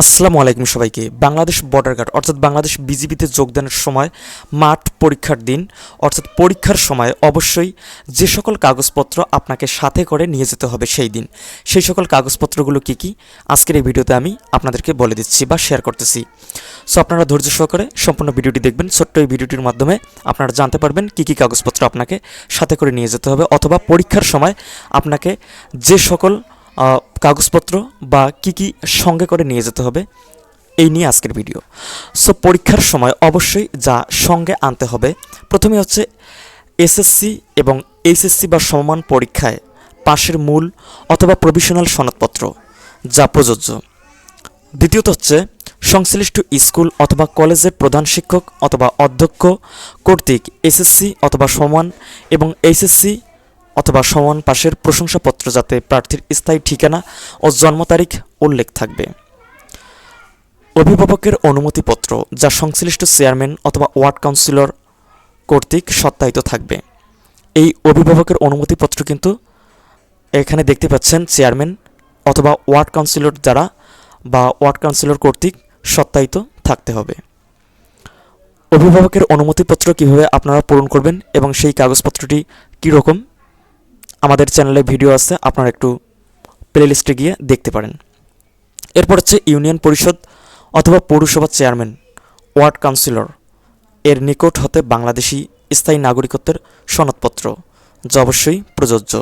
আসসালামু আলাইকুম সবাইকে। বাংলাদেশ বর্ডার গার্ড অর্থাৎ বাংলাদেশ বিজিবিতে যোগদানের সময় মাঠ পরীক্ষার দিন, অর্থাৎ পরীক্ষার সময় অবশ্যই যে সকল কাগজপত্র আপনাকে সাথে করে নিয়ে যেতে হবে সেই দিন। সেই সকল কাগজপত্রগুলো কি কি? আজকের এই ভিডিওতে আমি আপনাদেরকে বলে দিচ্ছি বা শেয়ার করতেছি। সো আপনারা ধৈর্য সহকারে সম্পূর্ণ ভিডিওটি দেখবেন। ছোট্ট এই ভিডিওটির মাধ্যমে আপনারা জানতে পারবেন কি কি কাগজপত্র আপনাকে সাথে করে নিয়ে যেতে হবে অথবা পরীক্ষার সময় আপনাকে যে সকল কাগজপত্র বা কি কি সঙ্গে করে নিয়ে যেতে হবে, এই নিয়ে আজকের ভিডিও সো পরীক্ষার সময় অবশ্যই যা সঙ্গে আনতে হবে, প্রথমে হচ্ছে এসএসসি এবং এইচএসসি বা সমমান পরীক্ষায় পাশের মূল অথবা প্রভিশনাল সনদপত্র, যা প্রযোজ্য। দ্বিতীয়ত হচ্ছে সংশ্লিষ্ট স্কুল অথবা কলেজের প্রধান শিক্ষক অথবা অধ্যক্ষ কর্তৃক এসএসসি অথবা সমান এবং এইচএসসি অথবা সমান পাশের প্রশংসাপত্র যাতে প্রার্থীর স্থায়ী ঠিকানা ও জন্ম তারিখ উল্লেখ থাকবে। অভিভাবকের অনুমতিপত্র যা সংশ্লিষ্ট চেয়ারম্যান অথবা ওয়ার্ড কাউন্সিলর কর্তৃক সত্যায়িত থাকবে। এই অভিভাবকের অনুমতিপত্র কিন্তু এখানে দেখতে পাচ্ছেন চেয়ারম্যান অথবা ওয়ার্ড কাউন্সিলর দ্বারা বা ওয়ার্ড কাউন্সিলর কর্তৃক সত্যায়িত থাকতে হবে। অভিভাবকের অনুমতিপত্র কীভাবে আপনারা পূরণ করবেন এবং সেই কাগজপত্রটি কীরকম আমাদের চ্যানেলে ভিডিও আছে, আপনারা একটু প্লেলিস্টে গিয়ে দেখতে পারেন। এরপর হচ্ছে ইউনিয়ন পরিষদ অথবা পৌরসভার চেয়ারম্যান, ওয়ার্ড কাউন্সিলর। এর নিকট হতে বাংলাদেশি স্থায়ী নাগরিকত্বের সনদপত্র, যা অবশ্যই প্রযোজ্য।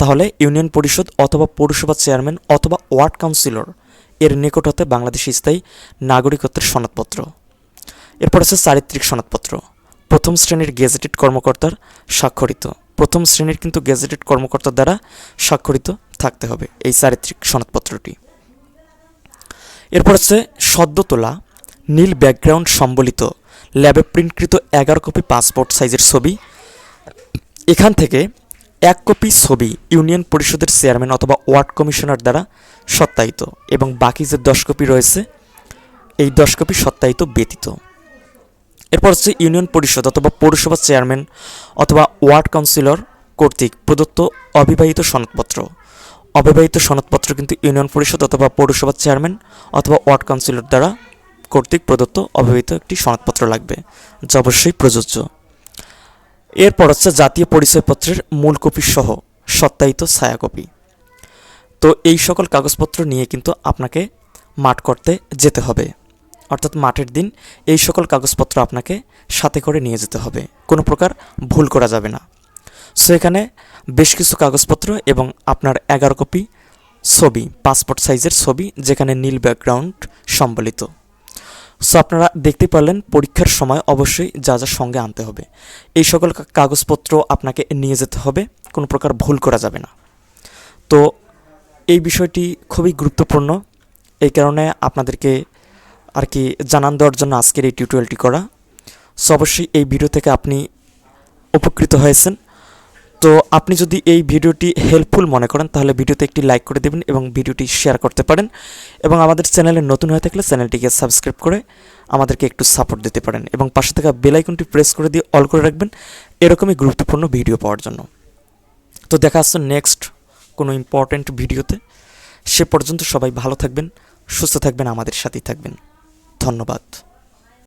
তাহলে ইউনিয়ন পরিষদ অথবা পৌরসভা চেয়ারম্যান অথবা ওয়ার্ড কাউন্সিলর, এর নিকট হতে বাংলাদেশি স্থায়ী নাগরিকত্বের সনদপত্র। এরপর আছে চারিত্রিক সনদপত্র, প্রথম শ্রেণির গেজেটেড কর্মকর্তার স্বাক্ষরিত। প্রথম শ্রেণির কিন্তু গেজেটেড কর্মকর্তার দ্বারা স্বাক্ষরিত থাকতে হবে এই চারিত্রিক সনদপত্রটি। এরপর হচ্ছে সদ্য তোলা নীল ব্যাকগ্রাউন্ড সম্বলিত, ল্যাবে প্রিন্টকৃত এগারো কপি পাসপোর্ট সাইজের ছবি। এখান থেকে এক কপি ছবি ইউনিয়ন পরিষদের চেয়ারম্যান অথবা ওয়ার্ড কমিশনার দ্বারা সত্যায়িত এবং বাকি যে দশ কপি রয়েছে, এই দশ কপি সত্যায়িত ব্যতীত। এরপর হচ্ছে ইউনিয়ন পরিষদ অথবা পৌরসভা চেয়ারম্যান অথবা ওয়ার্ড কাউন্সিলর কর্তৃক প্রদত্ত অবিবাহিত সনদপত্র। অবিবাহিত সনদপত্র কিন্তু ইউনিয়ন পরিষদ অথবা পৌরসভার চেয়ারম্যান অথবা ওয়ার্ড কাউন্সিলর দ্বারা কর্তৃক প্রদত্ত অবিবাহিত একটি সনদপত্র লাগবে, যা অবশ্যই প্রযোজ্য। এরপর হচ্ছে জাতীয় পরিচয়পত্রের মূল কপি সহ সত্যায়িত ছায়াকপি। তো এই সকল কাগজপত্র নিয়ে কিন্তু আপনাকে মাঠ করতে যেতে হবে। অর্থাৎ মাঠের দিন, এই সকল কাগজপত্র আপনাকে সাথে করে নিয়ে যেতে হবে। কোনো প্রকার ভুল করা যাবে না। সো এখানে বেশ কিছু কাগজপত্র এবং আপনার এগারো কপি ছবি পাসপোর্ট সাইজের ছবি, যেখানে নীল ব্যাকগ্রাউন্ড সম্বলিত। সো আপনারা দেখতে পারলেন, পরীক্ষার সময় অবশ্যই যা যা সঙ্গে আনতে হবে। এই সকল কাগজপত্র আপনাকে নিয়ে যেতে হবে, কোনো প্রকার ভুল করা যাবে না। তো, এই বিষয়টি খুবই গুরুত্বপূর্ণ। এই কারণে আপনাদেরকে আর কি জানান দেওয়ার জন্য আজকের এই টিউটোরিয়ালটি করা। সো অবশ্যই এই ভিডিও থেকে আপনি উপকৃত হয়েছেন। তো আপনি যদি এই ভিডিওটি হেল্পফুল মনে করেন, তাহলে ভিডিওতে একটি লাইক করে দেবেন এবং ভিডিওটি শেয়ার করতে পারেন এবং আমাদের চ্যানেলে নতুন হয়ে থাকলে চ্যানেলটিকে সাবস্ক্রাইব করে আমাদেরকে একটু সাপোর্ট দিতে পারেন এবং পাশে থাকা বেল আইকনটি প্রেস করে দিয়ে অল করে রাখবেন এরকমই গুরুত্বপূর্ণ ভিডিও পাওয়ার জন্য। তো দেখা আসছে নেক্সট কোনো ইম্পর্ট্যান্ট ভিডিওতে সে পর্যন্ত সবাই ভালো থাকবেন, সুস্থ থাকবেন, আমাদের সাথেই থাকবেন। ধন্যবাদ।